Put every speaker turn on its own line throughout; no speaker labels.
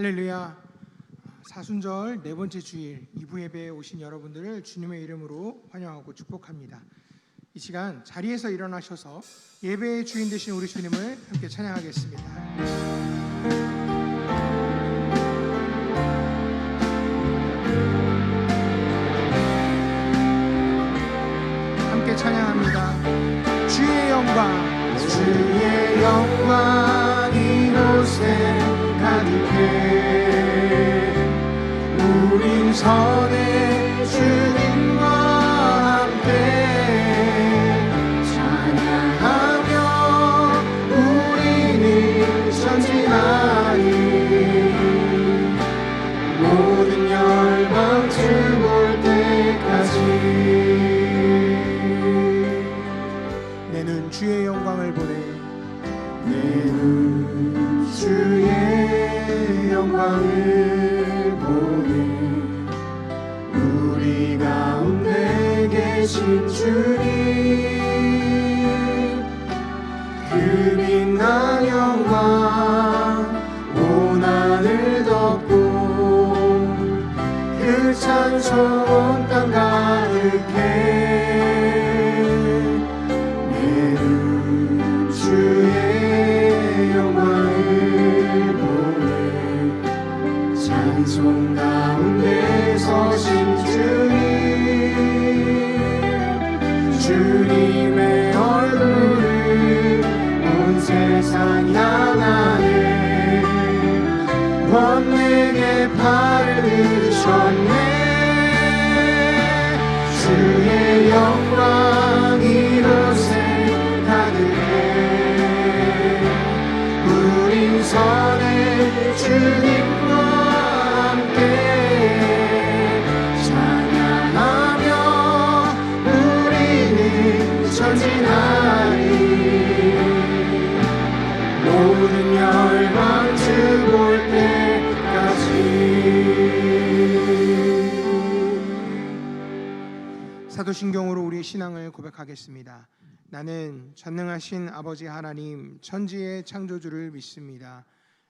할렐루야. 사순절 네 번째 주일 이부 예배에 오신 여러분들을 주님의 이름으로 환영하고 축복합니다. 이 시간 자리에서 일어나셔서 예배의 주인 되신 우리 주님을 함께 찬양하겠습니다. 함께 찬양합니다. 주의 영광,
주의 영광 이곳에 선의 주님과 함께 찬양하며 우리는 전진하리. 모든 열방 주볼 때까지.
내눈 주의 영광을 보내.
내눈 주의 영광을 보네 계신 주님 그 빛난
사도신경으로 우리의 신앙을 고백하겠습니다. 나는 전능하신 아버지 하나님 천지의 창조주를 믿습니다.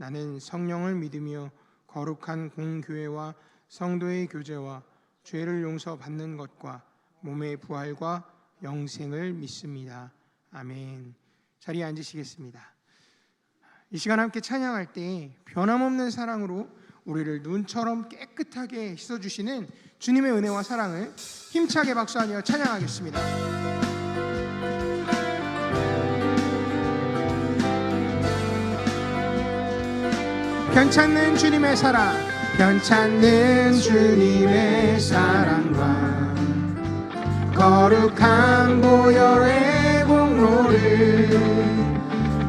나는 성령을 믿으며 거룩한 공교회와 성도의 교제와 죄를 용서받는 것과 몸의 부활과 영생을 믿습니다. 아멘. 자리에 앉으시겠습니다. 이 시간 함께 찬양할 때 변함없는 사랑으로 우리를 눈처럼 깨끗하게 씻어주시는 주님의 은혜와 사랑을 힘차게 박수하며 찬양하겠습니다. 변찮는 주님의 사랑, 변찮는 주님의 사랑과
거룩한 보혈의 공로를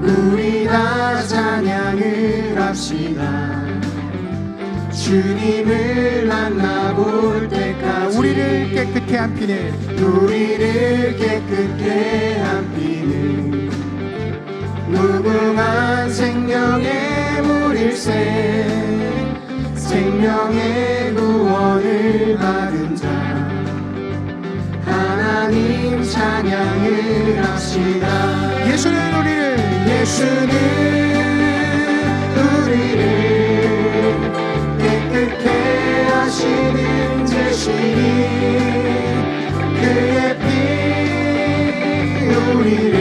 우리 다 찬양을 합시다. 주님을 만나볼 때까지
우리를 깨끗게 한 피를
우리를 깨끗게 한 피는 무궁한 물일 세 생명의 구원을 받은 자 하나님 찬양을 합시다.
예수는 우리를
예수는 우리를 깨끗게 하시는 제시니 그의 피 우리를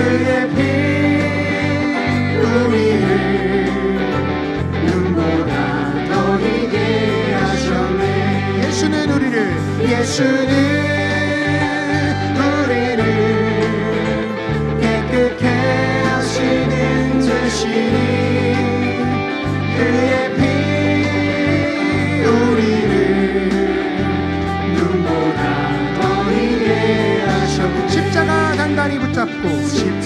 그의 피 우리를 눈보다 더 이게 하셨네. 예수는 우리를 예수는 우리를 깨끗해 하시는 주시니 그의 우리를 눈보다 더 이게 하셨네.
십자가 단단히 붙잡고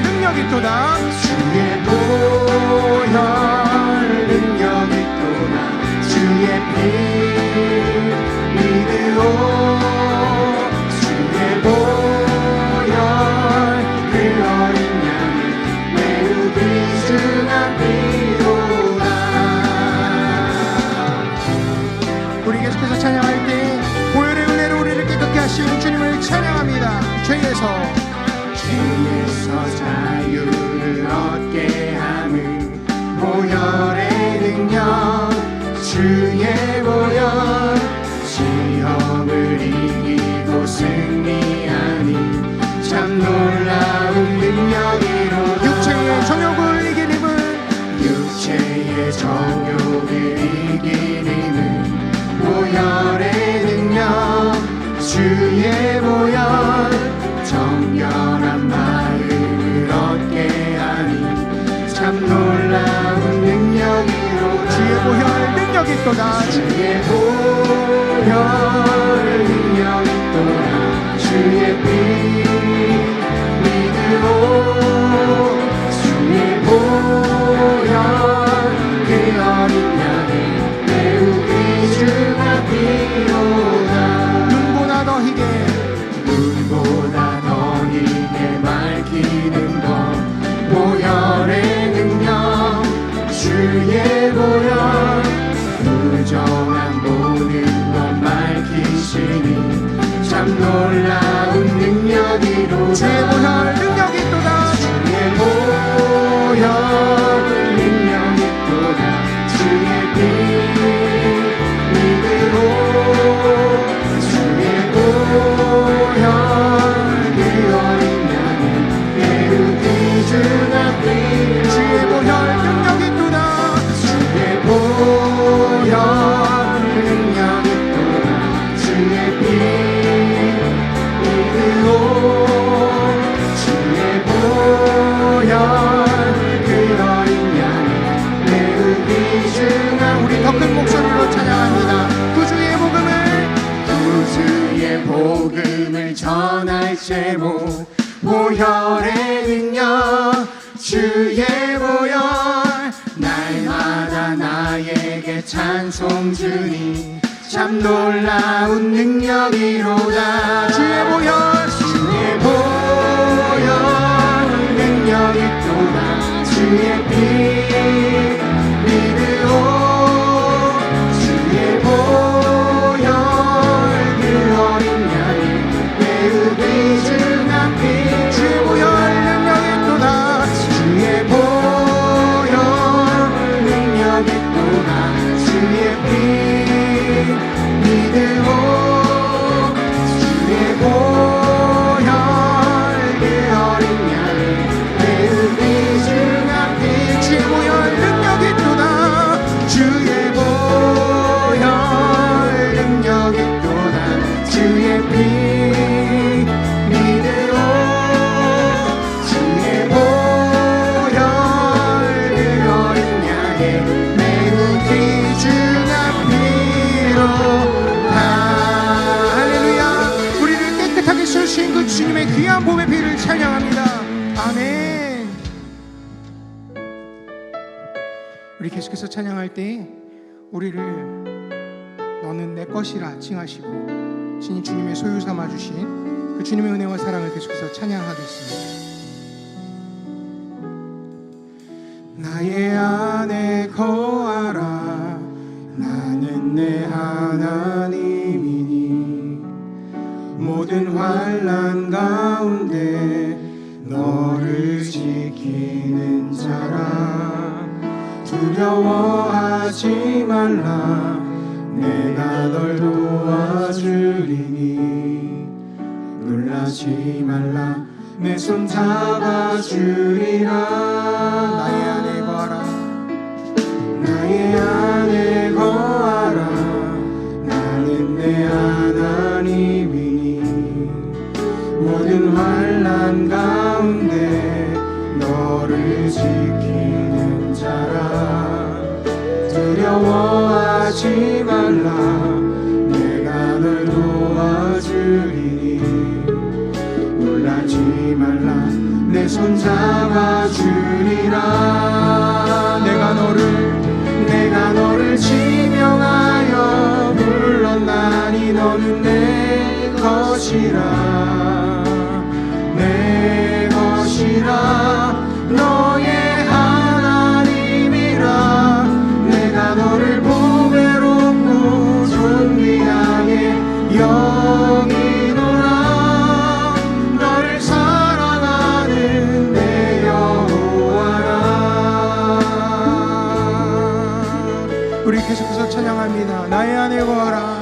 능력이
또다
주의 보혈 wszystko dać. 놀라운 능력이로 제 모 보혈의 능력 주의 보혈. 날마다 나에게 찬송 주니 참 놀라운 능력이로다.
주의 보혈.
계속해서 찬양할 때 우리를 너는 내 것이라 칭하시고 신이 주님의 소유 삼아 주신 그 주님의 은혜와 사랑을 계속해서 찬양하겠습니다. 나의 안에 거하라 나는 내 하나님이니 모든 환란 가운데 두려워하지 말라. 내가 널 도와주리니. 놀라지 말라. 내 손 잡아주리라 것이라. 내 것이라. 너의 하나님이라. 내가 너를 보배롭고 존귀하게 여기노라 너를 사랑하는 내 여호와라. 우리 계속해서 찬양합니다. 나의 안에 거하라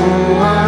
내